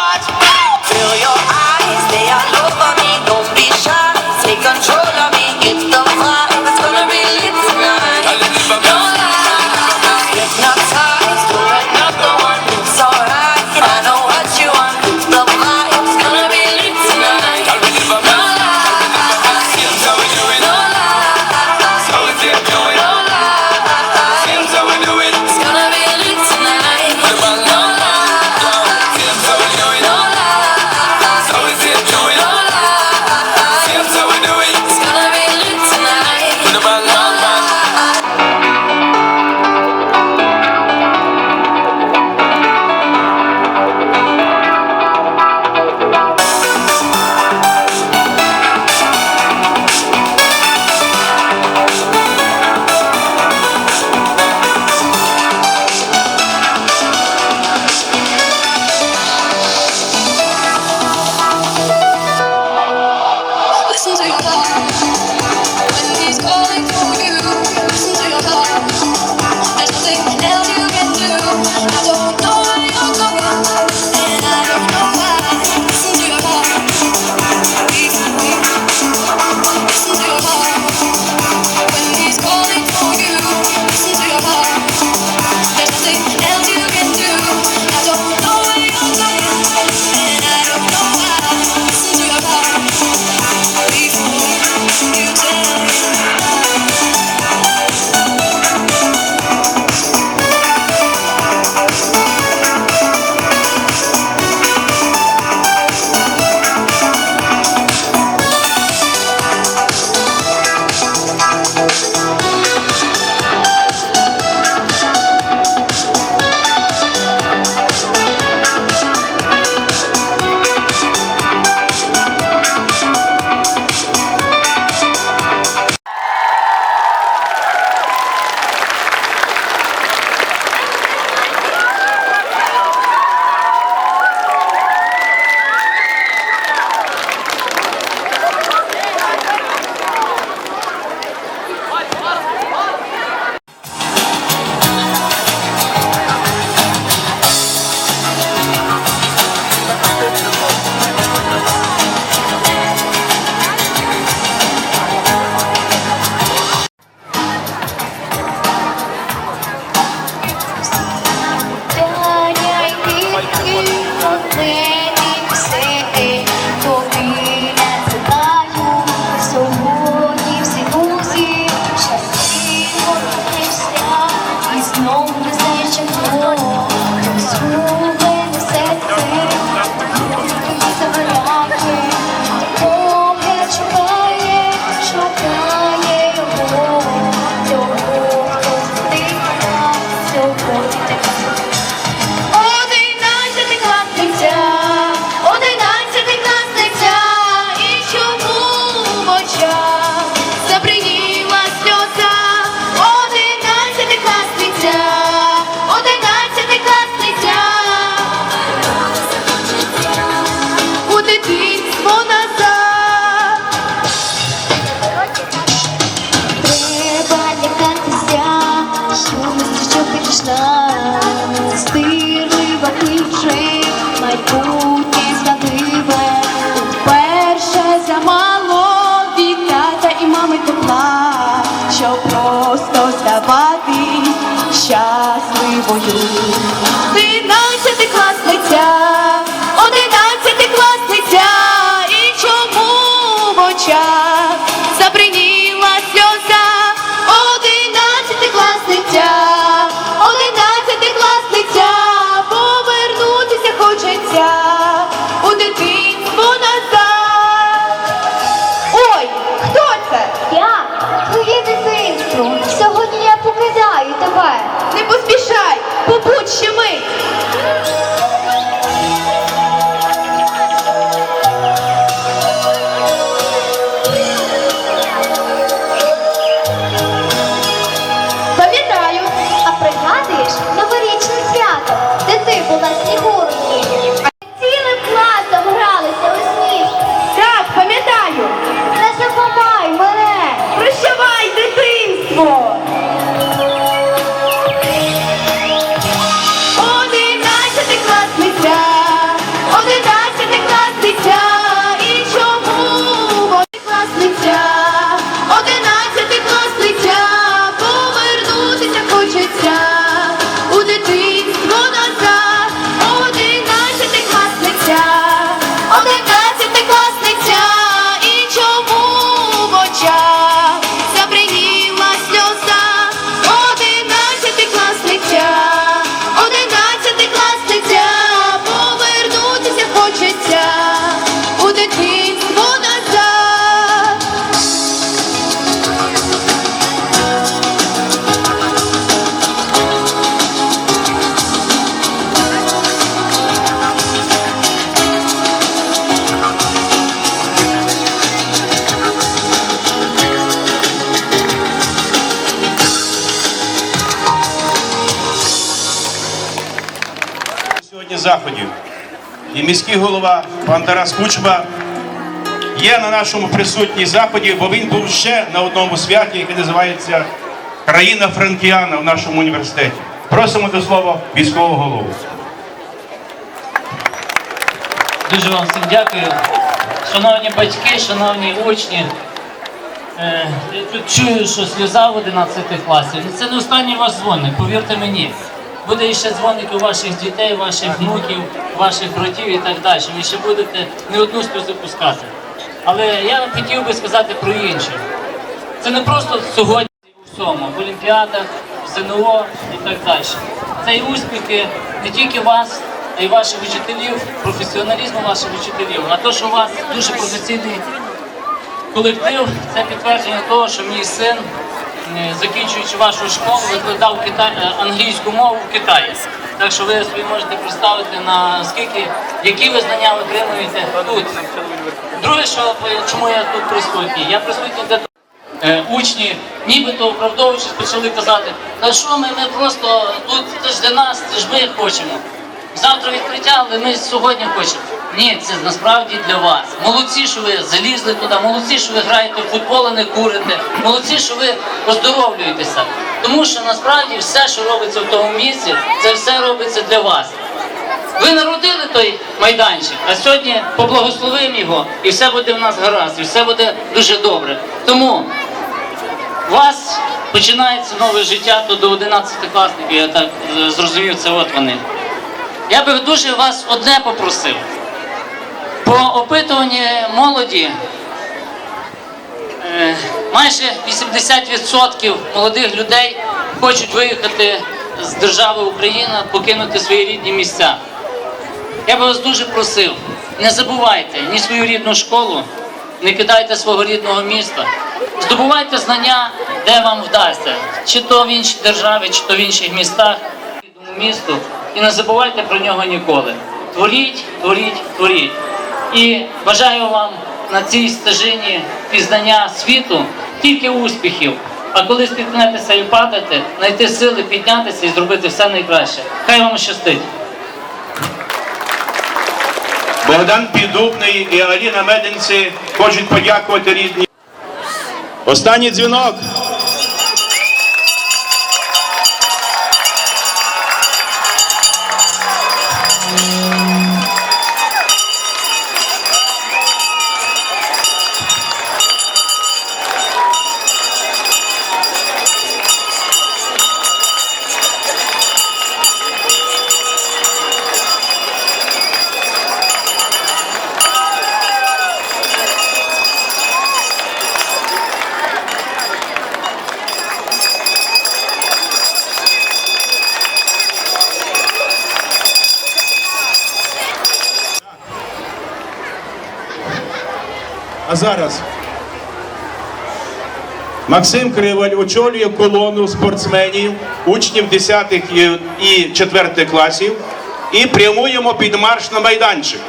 watch. Щоб просто здавати щасливою. Ще заходів. І міський голова пан Тарас Кучма є на нашому присутній заході, бо він був ще на одному святі, яке називається Країна Франкіана в нашому університеті. Просимо до слова міського голову. Дуже вам всім дякую. Шановні батьки, шановні учні. Е, я тут чую, що сльоза в 11 класі. Це не останній ваш дзвоник, повірте мені. Буде ще дзвоник у ваших дітей, ваших внуків, ваших братів і так далі. Ви ще будете не одну сльозу пускати. Але я хотів би сказати про інше. Це не просто сьогодні у всьому, в Олімпіадах, в ЗНО і так далі. Це і успіхи не тільки вас, а й ваших вчителів, професіоналізму ваших вчителів. А то, що у вас дуже професійний колектив, це підтвердження того, що мій син, закінчуючи вашу школу, викладав Китай, е, англійську мову в Китаї. Так що ви собі можете представити, наскільки, які ви отримуєте тут. Друге, що е, чому я тут присутній? Я присутній для е, учні, нібито оправдовуючись, почали казати, та що ми, ми просто тут це ж для нас, це ж ми хочемо. Завтра відкриття, але ми сьогодні хочемо. Ні, це насправді для вас. Молодці, що ви залізли туди, молодці, що ви граєте в футбол, а не курите, молодці, що ви оздоровлюєтеся. Тому що насправді все, що робиться в тому місці, це все робиться для вас. Ви народили той майданчик, а сьогодні поблагословимо його, і все буде в нас гаразд, і все буде дуже добре. Тому у вас починається нове життя тут до 11 класників, я так е, зрозумів, це от вони. Я би дуже вас одне попросив. По опитуванні молоді е, майже 80% молодих людей хочуть виїхати з держави Україна, покинути свої рідні місця. Я би вас дуже просив, не забувайте ні свою рідну школу, не кидайте свого рідного міста. Здобувайте знання, де вам вдасться, чи то в іншій державі, чи то в інших містах, місту, і не забувайте про нього ніколи. Творіть, творіть, творіть. І бажаю вам на цій стежині пізнання світу тільки успіхів. А коли спіткнетеся і падати, знайти сили піднятися і зробити все найкраще. Хай вам щастить! Богдан Піддубний і Аліна Меденці хочуть подякувати рідні. Останній дзвінок. А зараз Максим Криваль очолює колону спортсменів, учнів 10 і 4 класів і прямуємо під марш на майданчик.